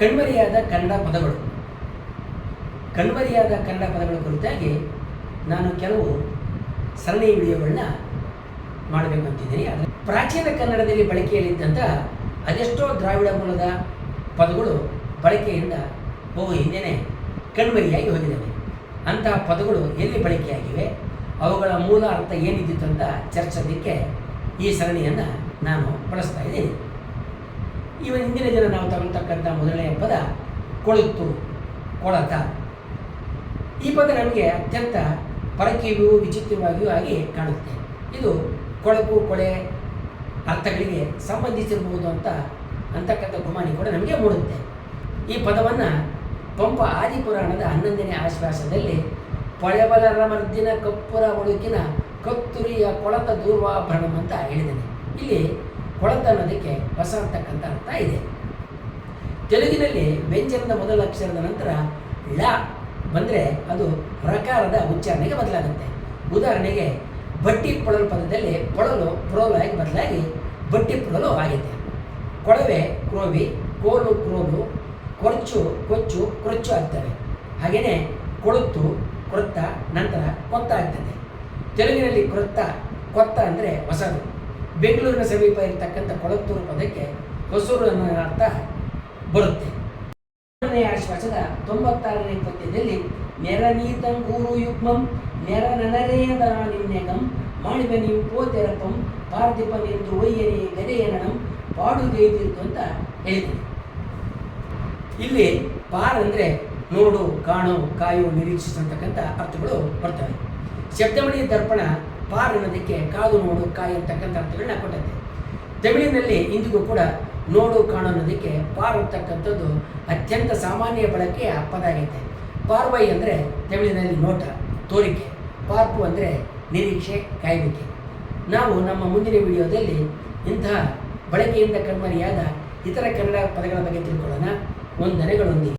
ಕಣ್ಮರೆಯಾದ ಕನ್ನಡ ಪದಗಳು. ಕಣ್ಮರೆಯಾದ ಕನ್ನಡ ಪದಗಳ ಕುರಿತಾಗಿ ನಾನು ಕೆಲವು ಸರಣಿ ವಿಡಿಯೋಗಳನ್ನ ಮಾಡಬೇಕು ಅಂತಿದ್ದೀನಿ. ಆದರೆ ಪ್ರಾಚೀನ ಕನ್ನಡದಲ್ಲಿ ಬಳಕೆಯಲ್ಲಿದ್ದಂಥ ಅದೆಷ್ಟೋ ದ್ರಾವಿಡ ಮೂಲದ ಪದಗಳು ಬಳಕೆಯಿಂದ ಬಹು ಹಿಂದೆಯೇ ಕಣ್ಮರೆಯಾಗಿ ಹೋಗಿದ್ದಾವೆ. ಅಂತಹ ಪದಗಳು ಎಲ್ಲಿ ಬಳಕೆಯಾಗಿವೆ? ಅವುಗಳ ಮೂಲ ಅರ್ಥ ಏನಿದ್ದಿತ್ತು ಅಂತ ಚರ್ಚಿಸೋದಕ್ಕೆ ಈ ಸರಣಿಯನ್ನು ನಾನು ಬಳಸ್ತಾ ಇದ್ದೀನಿ. ಇವನ್ ಹಿಂದಿನ ದಿನ ನಾವು ತಗೊಳ್ತಕ್ಕಂಥ ಮೊದಲನೆಯ ಪದ ಕೊಳತು ಕೊಳತ. ಈ ಪದ ನಮಗೆ ಅತ್ಯಂತ ಪರಕೀಯೂ ವಿಚಿತ್ರವಾಗಿಯೂ ಆಗಿ ಕಾಣುತ್ತೆ. ಇದು ಕೊಳಕು, ಕೊಳೆ ಅರ್ಥಗಳಿಗೆ ಸಂಬಂಧಿಸಿರಬಹುದು ಅಂತ ಅಂತಕ್ಕಂಥ ಗುಮಾನಿ ಕೂಡ ನಮಗೆ ಮೂಡುತ್ತೆ. ಈ ಪದವನ್ನು ಪಂಪ ಆದಿಪುರಾಣದ ಹನ್ನೊಂದನೇ ಆಶ್ವಾಸದಲ್ಲಿ ಪಳೆಬಲರ ಮರ್ದಿನ ಕಪ್ಪುರ ಒಳುಕಿನ ಕತ್ತುರಿಯ ಕೊಳತ ದೂರ್ವಾಭರಣಂ ಅಂತ ಹೇಳಿದ್ದಾನೆ ಇಲ್ಲಿ ಕೊಳತ ಅನ್ನೋದಕ್ಕೆ ಹೊಸ ಅಂತಕ್ಕಂಥ ಅರ್ಥ ಇದೆ. ತೆಲುಗಿನಲ್ಲಿ ವ್ಯಂಜನದ ಮೊದಲ ಅಕ್ಷರದ ನಂತರ ಳ ಬಂದರೆ ಅದು ರಕಾರದ ಉಚ್ಚಾರಣೆಗೆ ಬದಲಾಗುತ್ತೆ. ಉದಾಹರಣೆಗೆ ಬಟ್ಟಿ ಪೊಳಲು ಪದದಲ್ಲಿ ಪೊಳಲು ಪ್ರೋಲಾಗಿ ಬದಲಾಗಿ ಬಟ್ಟಿ ಪೊಳಲು ಆಗಿದೆ. ಕೊಳವೆ ಕ್ರೋವಿ, ಕೋಲು ಕ್ರೋಲು, ಕೊರ್ಚು ಕೊಚ್ಚು, ಕೊರಚು ಆಗ್ತವೆ. ಹಾಗೆಯೇ ಕೊಳುತ್ತು, ಕೊರತ, ನಂತರ ಕೊತ್ತ ಆಗ್ತದೆ. ತೆಲುಗಿನಲ್ಲಿ ಕೊರತ, ಕೊತ್ತ ಅಂದರೆ ಹೊಸದು. ಬೆಂಗಳೂರಿನ ಸಮೀಪ ಇರತಕ್ಕಂಥ ಕೊಳತ್ತೂರು ಪದಕ್ಕೆ ಹೊಸೂರು ಅನ್ನೋ ಅರ್ಥ ಬರುತ್ತೆ. ಮೂರನೇ ಆಶ್ವಾಸದ ತೊಂಬತ್ತಾರನೇ ಪದ್ಯದಲ್ಲಿ ಊರು ಯುಗ್ಮಂ, ನೆರ ನನರೇದ ನಿನ್ನೆಗಂ, ಮಾಡಿದ ನೀವು ಪೋತೆರಪಂ ಪಾರ್ಥಿಪನೆಂದು ಒಯ್ಯನೆ ಗದೆಯನಂ ಪಾಡುಗೈದಿತ್ತು ಅಂತ ಹೇಳಿದೆ ಇಲ್ಲಿ ಪಾರ್ ಅಂದರೆ ನೋಡು, ಕಾಣು, ಕಾಯು, ನಿರೀಕ್ಷಿಸತಕ್ಕಂಥ ಅರ್ಥಗಳು ಬರ್ತವೆ. ಶಬ್ದಮಣಿ ದರ್ಪಣ ಪಾರ್ ಅನ್ನೋದಕ್ಕೆ ಕಾದು ನೋಡು ಕಾಯಿ ಅಂತಕ್ಕಂಥ ಅರ್ಥಗಳನ್ನ ಕೊಟ್ಟಂತೆ ತಮಿಳಿನಲ್ಲಿ ಇಂದಿಗೂ ಕೂಡ ನೋಡು ಕಾಣು ಅನ್ನೋದಕ್ಕೆ ಪಾರ್ ಅಂತಕ್ಕಂಥದ್ದು ಅತ್ಯಂತ ಸಾಮಾನ್ಯ ಬಳಕೆಯ ಪದ ಆಗೈತೆ ಪಾರ್ವೈ ಅಂದರೆ ತಮಿಳಿನಲ್ಲಿ ನೋಟ, ತೋರಿಕೆ. ಪಾರ್ಪು ಅಂದರೆ ನಿರೀಕ್ಷೆ ಕಾಯುವಿಕೆ ನಾವು ನಮ್ಮ ಮುಂದಿನ ವಿಡಿಯೋದಲ್ಲಿ ಇಂತಹ ಬಳಕೆಯಿಂದ ಕಣ್ಮರೆಯಾದ ಇತರ ಕನ್ನಡ ಪದಗಳ ಬಗ್ಗೆ ತಿಳ್ಕೊಳ್ಳೋಣ. ವಂದನೆಗಳೊಂದಿಗೆ.